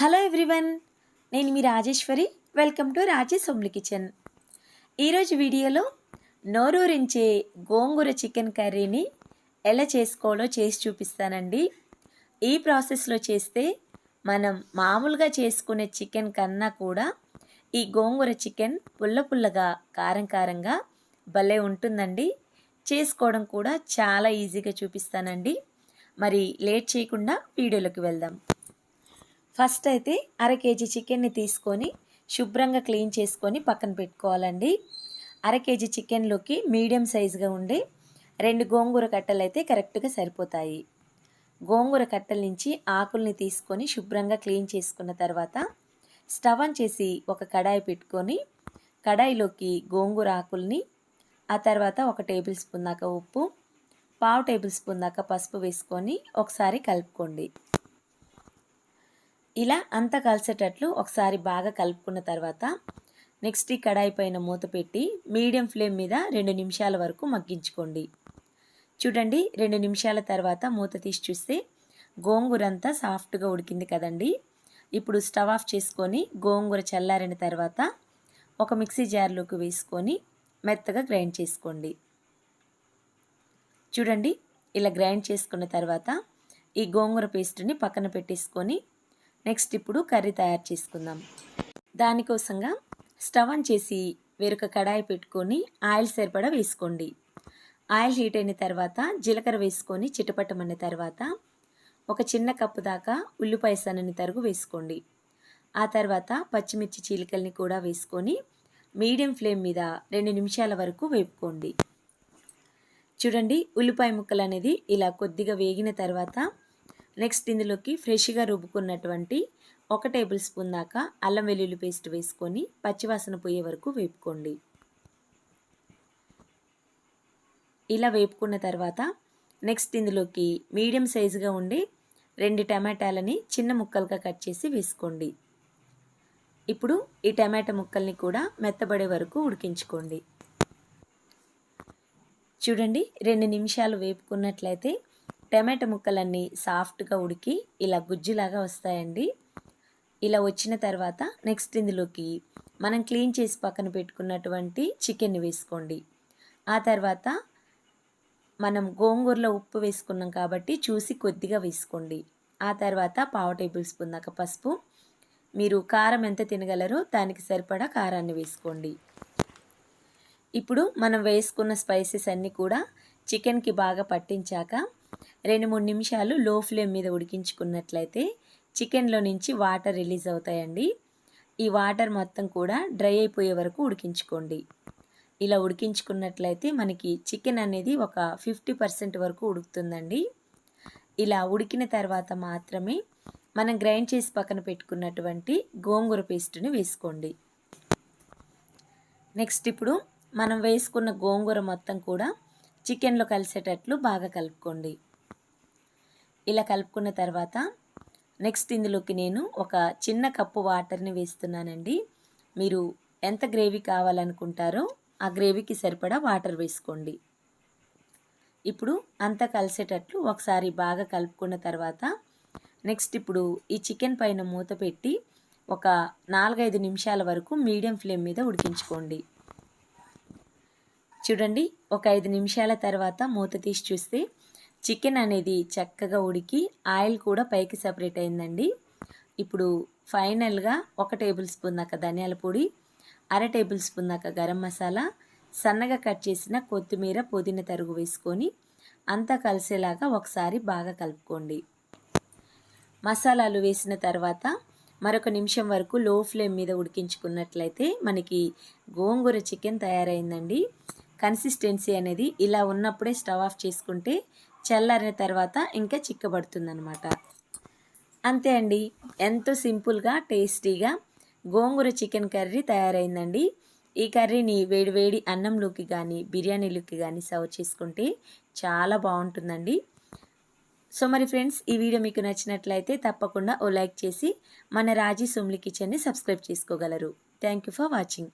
Hello everyone నేను మీ Rajeshwari. Welcome to Rajesh Somli kitchen ఈరోజు వీడియోలో నోరూరించే గోంగూర చికెన్ కర్రీని ఎలా చేసుకోవాలో చేసి చూపిస్తానండి. ఈ ప్రాసెస్లో చేస్తే మనం మామూలుగా చేసుకునే చికెన్ కన్నా కూడా ఈ గోంగూర చికెన్ పుల్ల పుల్లగా కారం కారంగా భలే ఉంటుందండి. చేసుకోవడం కూడా చాలా ఈజీగా చూపిస్తానండి. మరి లేట్ చేయకుండా వీడియోలోకి వెళ్దాం. ఫస్ట్ అయితే అర కేజీ చికెన్ని తీసుకొని శుభ్రంగా క్లీన్ చేసుకొని పక్కన పెట్టుకోవాలండి. అర కేజీ చికెన్లోకి మీడియం సైజుగా ఉండే రెండు గోంగూర కట్టలు అయితే కరెక్ట్గా సరిపోతాయి. గోంగూర కట్టల నుంచి ఆకుల్ని తీసుకొని శుభ్రంగా క్లీన్ చేసుకున్న తర్వాత స్టవ్ ఆన్ చేసి ఒక కడాయి పెట్టుకొని కడాయిలోకి గోంగూర ఆకుల్ని ఆ తర్వాత ఒక టేబుల్ స్పూన్ దాకా ఉప్పు పావు టేబుల్ స్పూన్ దాకా పసుపు వేసుకొని ఒకసారి కలుపుకోండి. ఇలా అంతా కలిసేటట్లు ఒకసారి బాగా కలుపుకున్న తర్వాత నెక్స్ట్ ఈ కడాయి పైన మూత పెట్టి మీడియం ఫ్లేమ్ మీద రెండు నిమిషాల వరకు మగ్గించుకోండి. చూడండి రెండు నిమిషాల తర్వాత మూత తీసి చూస్తే గోంగూర అంతా సాఫ్ట్గా ఉడికింది కదండి. ఇప్పుడు స్టవ్ ఆఫ్ చేసుకొని గోంగూర చల్లారిన తర్వాత ఒక మిక్సీ జార్లోకి వేసుకొని మెత్తగా గ్రైండ్ చేసుకోండి. చూడండి ఇలా గ్రైండ్ చేసుకున్న తర్వాత ఈ గోంగూర పేస్ట్ని పక్కన పెట్టేసుకొని నెక్స్ట్ ఇప్పుడు కర్రీ తయారు చేసుకుందాం. దానికోసంగా స్టవ్ ఆన్ చేసి వేరొక కడాయి పెట్టుకొని ఆయిల్ సరిపడా వేసుకోండి. ఆయిల్ హీట్ అయిన తర్వాత జీలకర్ర వేసుకొని చిటపట్టమన్న తర్వాత ఒక చిన్న కప్పు దాకా ఉల్లిపాయ సన్నని తరుగు వేసుకోండి. ఆ తర్వాత పచ్చిమిర్చి చీలికల్ని కూడా వేసుకొని మీడియం ఫ్లేమ్ మీద రెండు నిమిషాల వరకు వేపుకోండి. చూడండి ఉల్లిపాయ ముక్కలు అనేది ఇలా కొద్దిగా వేగిన తర్వాత నెక్స్ట్ ఇందులోకి ఫ్రెష్గా రుబ్బుకున్నటువంటి ఒక టేబుల్ స్పూన్ దాకా అల్లం వెల్లుల్లి పేస్ట్ వేసుకొని పచ్చివాసన పోయే వరకు వేపుకోండి. ఇలా వేపుకున్న తర్వాత నెక్స్ట్ ఇందులోకి మీడియం సైజుగా ఉండి రెండు టమాటాలని చిన్న ముక్కలుగా కట్ చేసి వేసుకోండి. ఇప్పుడు ఈ టమాటా ముక్కల్ని కూడా మెత్తబడే వరకు ఉడికించుకోండి. చూడండి రెండు నిమిషాలు వేపుకున్నట్లయితే టమాటో ముక్కలన్నీ సాఫ్ట్గా ఉడికి ఇలా గుజ్జులాగా వస్తాయండి. ఇలా వచ్చిన తర్వాత నెక్స్ట్ ఇందులోకి మనం క్లీన్ చేసి పక్కన పెట్టుకున్నటువంటి చికెన్ని వేసుకోండి. ఆ తర్వాత మనం గోంగూరలో ఉప్పు వేసుకున్నాం కాబట్టి చూసి కొద్దిగా వేసుకోండి. ఆ తర్వాత పావు టేబుల్ స్పూన్ దాకా పసుపు. మీరు కారం ఎంత తినగలరో దానికి సరిపడా కారాన్ని వేసుకోండి. ఇప్పుడు మనం వేసుకున్న స్పైసెస్ అన్నీ కూడా చికెన్కి బాగా పట్టించాక రెండు మూడు నిమిషాలు లో ఫ్లేమ్ మీద ఉడికించుకున్నట్లయితే చికెన్లో నుంచి వాటర్ రిలీజ్ అవుతాయండి. ఈ వాటర్ మొత్తం కూడా డ్రై అయిపోయే వరకు ఉడికించుకోండి. ఇలా ఉడికించుకున్నట్లయితే మనకి చికెన్ అనేది ఒక ఫిఫ్టీ పర్సెంట్ వరకు ఉడుకుతుందండి. ఇలా ఉడికిన తర్వాత మాత్రమే మనం గ్రైండ్ చేసి పక్కన పెట్టుకున్నటువంటి గోంగూర పేస్ట్ని వేసుకోండి. నెక్స్ట్ ఇప్పుడు మనం వేసుకున్న గోంగూర మొత్తం కూడా చికెన్లో కలిసేటట్లు బాగా కలుపుకోండి. ఇలా కలుపుకున్న తర్వాత నెక్స్ట్ ఇందులోకి నేను ఒక చిన్న కప్పు వాటర్ని వేస్తున్నానండి. మీరు ఎంత గ్రేవీ కావాలనుకుంటారో ఆ గ్రేవీకి సరిపడా వాటర్ వేసుకోండి. ఇప్పుడు అంతా కలిసేటట్లు ఒకసారి బాగా కలుపుకున్న తర్వాత నెక్స్ట్ ఇప్పుడు ఈ చికెన్ పైన మూత పెట్టి ఒక నాలుగైదు నిమిషాల వరకు మీడియం ఫ్లేమ్ మీద ఉడికించుకోండి. చూడండి ఒక ఐదు నిమిషాల తర్వాత మూత తీసి చూస్తే చికెన్ అనేది చక్కగా ఉడికి ఆయిల్ కూడా పైకి సపరేట్ అయిందండి. ఇప్పుడు ఫైనల్గా ఒక టేబుల్ స్పూన్ దాకా ధనియాల పొడి అర టేబుల్ స్పూన్ దాకా గరం మసాలా సన్నగా కట్ చేసిన కొత్తిమీర పుదీనా తరుగు వేసుకొని అంతా కలిసేలాగా ఒకసారి బాగా కలుపుకోండి. మసాలాలు వేసిన తర్వాత మరొక నిమిషం వరకు లో ఫ్లేమ్ మీద ఉడికించుకున్నట్లయితే మనకి గోంగూర చికెన్ తయారైందండి. కన్సిస్టెన్సీ అనేది ఇలా ఉన్నప్పుడే స్టవ్ ఆఫ్ చేసుకుంటే చల్లారిన తర్వాత ఇంకా చిక్కబడుతుందనమాట అంతే అండి. ఎంతో సింపుల్గా టేస్టీగా గోంగూర చికెన్ కర్రీ తయారైందండి. ఈ కర్రీని వేడివేడి అన్నంలోకి కానీ బిర్యానీలోకి కానీ సర్వ్ చేసుకుంటే చాలా బాగుంటుందండి. సో మరి ఫ్రెండ్స్ ఈ వీడియో మీకు నచ్చినట్లయితే తప్పకుండా ఓ లైక్ చేసి మన రాజీ సుమ్లి కిచెన్ని సబ్స్క్రైబ్ చేసుకోగలరు. Thank you for watching.